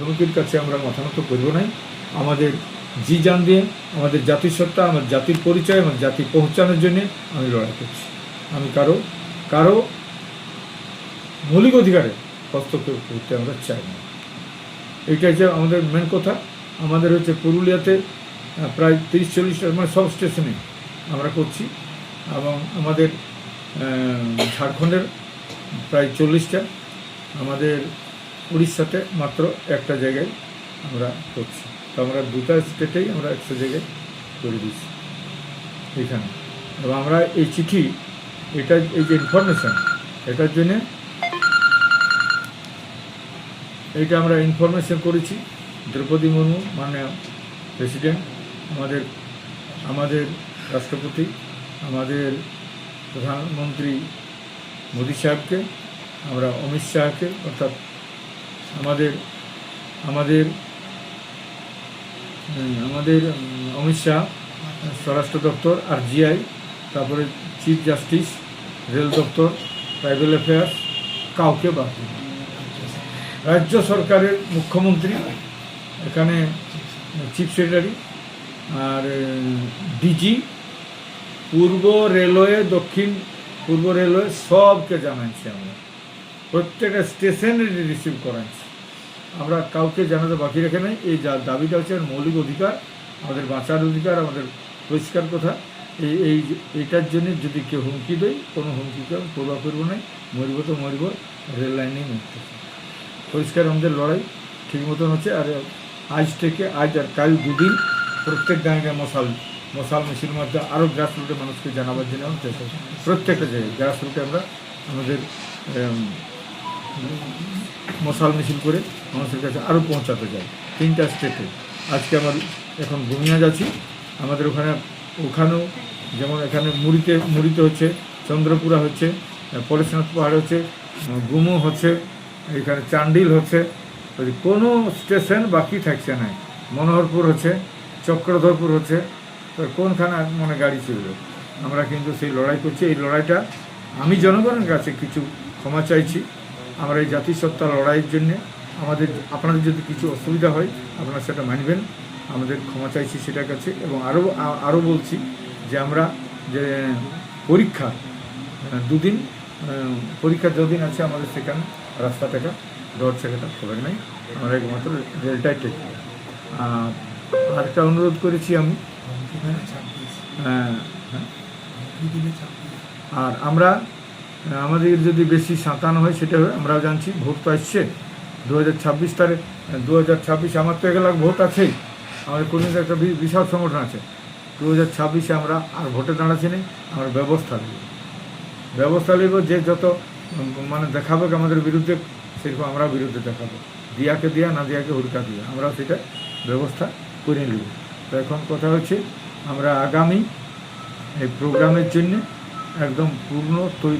ধমকির কাছে আমরা মাথা নত করব নাই। আমাদের জি জান দিয়ে, আমাদের জাতিসত্তা আমার জাতির পরিচয়, আমার জাতি পৌঁছানোর জন্য আমি লড়াই করছি। আমি কারও কারও মৌলিক অধিকারে হস্তক্ষেপ করতে আমরা চাই না। এইটা হচ্ছে আমাদের মেন কথা। আমাদের হচ্ছে পুরুলিয়াতে প্রায় তিরিশ চল্লিশটা মানে সব স্টেশনে আমরা করছি। এবং আমাদের ঝাড়খণ্ডের প্রায় চল্লিশটা আমাদের উড়িষ্যাতে মাত্র একটা জায়গায় আমরা করছি। তো আমরা দুটা স্টেটেই আমরা একটা জায়গায় করে দিচ্ছি এখানে। এবং আমরা এই চিঠি, এটা এই যে ইনফরমেশান এটার জন্যে এইটা আমরা ইনফরমেশন করেছি। দ্রৌপদী মুর্মু মানে প্রেসিডেন্ট আমাদের আমাদের রাষ্ট্রপতি, আমাদের প্রধানমন্ত্রী মোদী সাহেবকে, আমরা অমিত শাহকে, অর্থাৎ আমাদের আমাদের আমাদের উম, অমিত শাহ স্বরাষ্ট্র দপ্তর আর জিআই তারপরে চিফ জাস্টিস রেল দপ্তর ট্রাইবেল অ্যাফেয়ার্স কাউকে বাদ রাজ্য সরকারের মুখ্যমন্ত্রী এখানে চিফ সেক্রেটারি আর ডিজি পূর্ব রেলওয়ে দক্ষিণ পূর্ব রেলওয়ে সবকে জানাইছি আমরা। প্রত্যেকটা স্টেশনে রিসিভ করাচ্ছি আমরা কাউকে জানাতে বাকি রেখে নাই। এই যা দাবিটা হচ্ছে মৌলিক অধিকার, আমাদের বাঁচার অধিকার, আমাদের পরিষ্কার কথা। এই এই এইটার জন্য যদি কেউ হুমকি দেয়, কোনো হুমকিকে আমি পূর্বা করব নাই মরিব তো মরিব, রেল লাইনেই মরতে পরিষ্কার আমাদের লড়াই ঠিক মতন হচ্ছে। আর আজ থেকে আজ আর কাল দুদিন প্রত্যেক গাঁয়ে গাঁয়ে মশাল মশাল মিছিল মধ্যে আরও গ্রাস রুটে মানুষকে জানাবার জন্য আমরা চেষ্টা। প্রত্যেকটা জায়গায় গ্রাস রুটে আমরা আমাদের মশাল মিছিল করে মানুষের কাছে আরও পৌঁছাতে চাই। তিনটা স্টেটে আজকে আমার এখন গুমিয়া যাচ্ছি। আমাদের ওখানে, ওখানেও যেমন এখানে মুড়িতে মুড়িতে হচ্ছে, চন্দ্রপুরা হচ্ছে পরেশনাথ পাহাড় হচ্ছে গুমো হচ্ছে, এখানে চান্ডিল হচ্ছে। কোনো স্টেশন বাকি থাকছে না, মনোহরপুর হচ্ছে, চক্রধরপুর হচ্ছে কোনখানে মানে গাড়ি চলবে? আমরা কিন্তু সেই লড়াই করছি। এই লড়াইটা আমি জনগণের কাছে কিছু ক্ষমা চাইছি। আমরা এই জাতিসত্তা লড়াইয়ের জন্যে আমাদের আপনাদের যদি কিছু অসুবিধা হয় আপনারা সেটা মানবেন। আমাদের ক্ষমা চাইছি সেটার কাছে এবং আরও আরও বলছি যে আমরা যে পরীক্ষা দুদিন পরীক্ষা যদিন আছে আমাদের সেখানে রাস্তাটাকা রোড সেখানটা খবর নেই। আমরা একমাত্র রেলটাই টেক আর আরেকটা অনুরোধ করেছি আমি। হ্যাঁ, হ্যাঁ। আর আমরা আমাদের যদি বেশি সাঁতানো হয়, সেটা আমরাও জানছি, ভোট তো আসছে। দু হাজার ছাব্বিশ তারিখ দু হাজার ছাব্বিশ আমার তো এক লাখ ভোট আছেই। আমাদের কর্মীদের একটা বিশাল সংগঠন আছে। দু হাজার ছাব্বিশে আমরা আর ভোটে দাঁড়াচ্ছি না আমরা ব্যবস্থা নেব। ব্যবস্থা নেব যে যত মানে দেখাবে আমাদের বিরুদ্ধে, সেরকম আমরা বিরুদ্ধে দেখাবো। দিয়াকে দিয়া, না দিয়াকে হুড়কা দিয়া আমরা সেটা ব্যবস্থা করে নেব। তো এখন কথা হচ্ছে, আমরা আগামী এই প্রোগ্রামের জন্য একদম পূর্ণ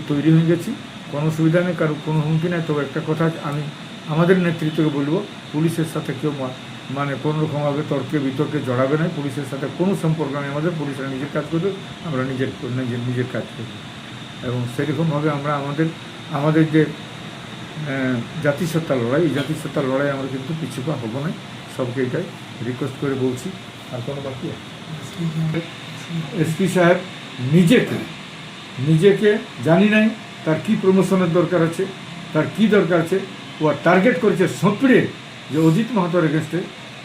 তৈরি হয়ে গেছি। কোনো সুবিধা নেই, কারও কোনো হুমকি নেই। তবে একটা কথা আমি আমাদের নেতৃত্বকে বলব, পুলিশের সাথে কেউ মানে কোনো রকমভাবে তর্কে বিতর্কে জড়াবে না। পুলিশের সাথে কোনো সম্পর্ক নেই আমাদের। পুলিশরা নিজের কাজ করবে, আমরা নিজের নিজের নিজের কাজ করব। এবং সেরকমভাবে আমরা আমাদের আমাদের যে জাতিসত্তা লড়াই, এই জাতিসত্তা লড়াই আমরা কিন্তু পিছুপা হব না। সবকে এটাই রিকোয়েস্ট করে বলছি। আর কোনো বাকি এসপি সাহেব নিজেকে নিজেকে জানি নাই তার কি প্রমোশনের দরকার আছে, তার কি দরকার আছে। ও টার্গেট করেছে সঁপড়ে যে অজিত মাহাতোর এগেনস্টে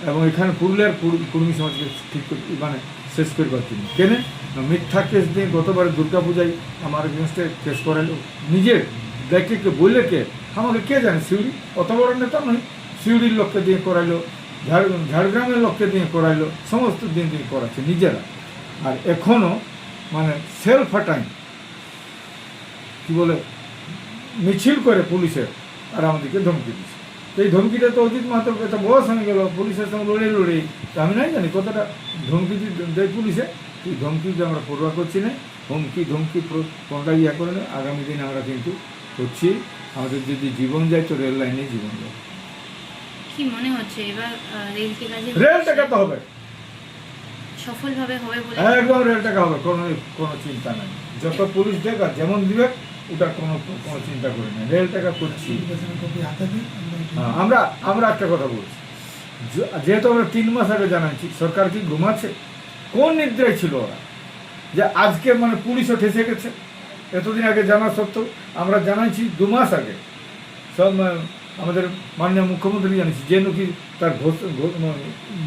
এবং এখানে পুরুলিয়ার কুর- কুর্মী সমাজকে ঠিক মানে শেষ করবার জন্য। কেন? মিথ্যা কেস দিয়ে গতবার দুর্গা পূজায় আমার এগেনস্টে কেস করাইলো নিজের দেখে কে বললে কে? আমাকে কে জানে? সিউড়ি? অত বড় নেতা নয়। সিউড়ির লোককে দিয়ে করাইলো, ঝাড় ঝাড়গ্রামের লোককে দিয়ে করাইলো, সমস্ত দিন দিয়ে করাচ্ছে নিজেরা। আর এখনও মানে সেলফ টাইম কি বলে মিছিল করে পুলিশের আর আমাদেরকে ধমকি দিচ্ছে এই ধমকিটা তো অজিত মাত্র একটা বয়স হয়ে গেল পুলিশের সঙ্গে লড়ে লড়ে তো আমি নাই জানি কতটা ধমকি দেয় পুলিশে। এই ধমকি যে আমরা পড়ুয়া করছি না। হুমকি ধমকি কোনটা ইয়া করে না আগামী দিনে আমরা কিন্তু করছি। আমাদের যদি জীবন যায় তো রেল লাইনে জীবন যায়। কি মনে হচ্ছে? এবার আহ, রেলকে কাজে রেল টাকাতে হবে। সফলভাবে হবে বলে একদম রেল টাকা হবে কোনো কোনো চিন্তা নাই। যত পুলিশ দেখ যেমন দিবে ওটার কোনো কোনো চিন্তা করি না। রেল টাকা করছি। হ্যাঁ, আমরা আমরা একটা কথা বলছি। যেহেতু আমরা তিন মাস আগে জানাচ্ছি সরকার কি ঘুমাচ্ছে? কোন নির্দেশ ছিল ওরা? যে আজকে মানে পুলিশও ঠেসে গেছে। এতদিন আগে জানা সত্ত্বেও আমরা জানাইছি দু মাস আগে। সব আমাদের মাননীয় মুখ্যমন্ত্রী জানিয়েছি যে নাকি তার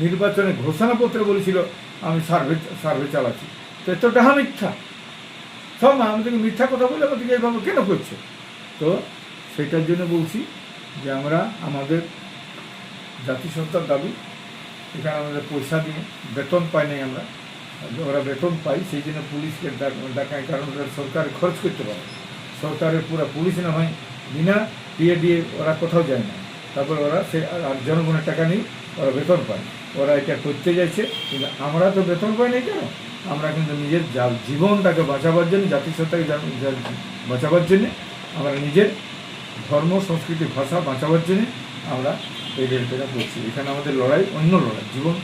নির্বাচনে ঘোষণাপত্রে বলেছিল আমি সার্ভে সার্ভে চালাচ্ছি। তো এত ডাহা মিথ্যা। সব না আমাদেরকে মিথ্যা কথা বলে আমাদেরকে এইভাবে কেন করছে? তো সেটার জন্য বলছি যে আমরা আমাদের জাতিসত্তার দাবি, এখানে আমাদের পয়সা দিয়ে বেতন পাই নাই আমরা। ওরা বেতন পাই, সেই জন্য পুলিশকে ডাক- ডাকায় কারণ ওরা সরকার খরচ করতে পারে। সরকারের পুরো পুলিশ না হয়, বিনা দিয়ে দিয়ে ওরা কোথাও যায় না। তারপর ওরা সে আর জনগণের টাকা নিয়ে ওরা বেতন পায়। ওরা এটা করতে যাচ্ছে, কিন্তু আমরা তো বেতন পাই নাই কেন? আমরা কিন্তু নিজের জীবনটাকে বাঁচাবার জন্য জাতিসত্তাকে বাঁচাবার জন্য, আমরা নিজের ধর্ম, সংস্কৃতি, ভাষা বাঁচাবার জন্য আমরা এই রেলটা করছি। এখানে আমাদের লড়াই অন্য লড়াই। জীবন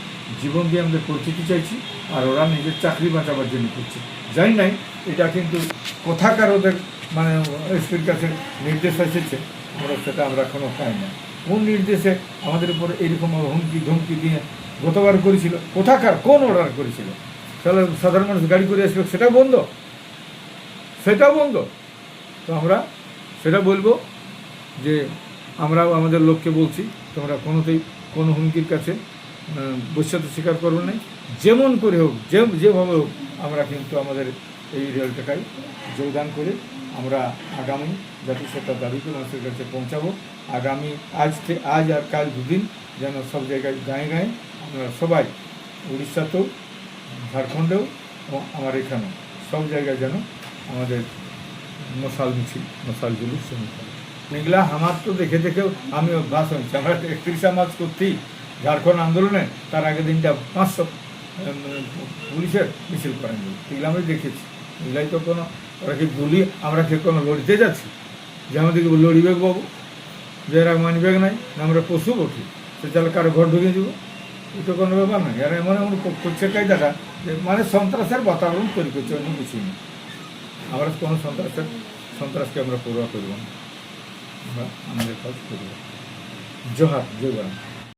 জীবন দিয়ে আমাদের পরিচিতি চাইছি, আর ওরা নিজের চাকরি বাঁচাবার জন্য করছে। জানি নাই, এটা কিন্তু কোথাকার ওদের মানে এসপির কাছে নির্দেশ এসেছে, আমরা সেটা আমরা এখনও পাই না কোন নির্দেশে আমাদের উপর এরকম হুমকি, ধমকি দিয়ে গতবার করেছিল? কোথাকার, কোন অর্ডার করেছিল? তাহলে সাধারণ মানুষ গাড়ি করে আসবে, সেটা বন্ধ। সেটাও বন্ধ। তো আমরা সেটা বলব যে আমরাও আমাদের লোককে বলছি, তোমরা কোনোতেই কোনো হুমকির কাছে বৈশ্যতা স্বীকার করবে না যেমন করে হোক, যে যেভাবে হোক, আমরা কিন্তু আমাদের এই রেলটাকায় যোগদান করে আমরা আগামী জাতীয় জাতিসত্তার দাবিকে মানুষের কাছে পৌঁছাবো। আগামী আজ আজ আর কাল দুদিন যেন সব জায়গায় গায়ে গায়ে আমরা সবাই উড়িষ্যাতেও, ঝাড়খণ্ডেও এবং আমার এখানেও সব জায়গায় যেন আমাদের মশাল মিছিল, মশাল জুলুস শুনতে হবে এগুলা আমার তো দেখে দেখেও আমি অভ্যাস হয়েছি। আমরা একত্রিশে মার্চ করতেই ঝাড়খণ্ড আন্দোলনে তার আগের দিনটা পাঁচশো পুলিশের মিছিল করেন এগুলো আমি দেখেছি। এগুলাই তো কোনো ওরা কি বলি, আমরা কি কোনো লড়তে যাচ্ছি? যে আমাদেরকে লড়িবে বাবু। যে এরা মানবে নাই আমরা পশু বটি সে তাহলে কারও ঘর ঢুকে দিব? এটা কোনো ব্যাপার না এরা এমন এমন করছে কাজ দেখা, যে মানে সন্ত্রাসের বাতাবরণ তৈরি করছে, অন্য কিছুই না। আমরা কোনো সন্ত্রাসের, সন্ত্রাসকে আমরা পূর্বা করব না। আমরা আমাদের কাজ করব। জোহার বাংলা।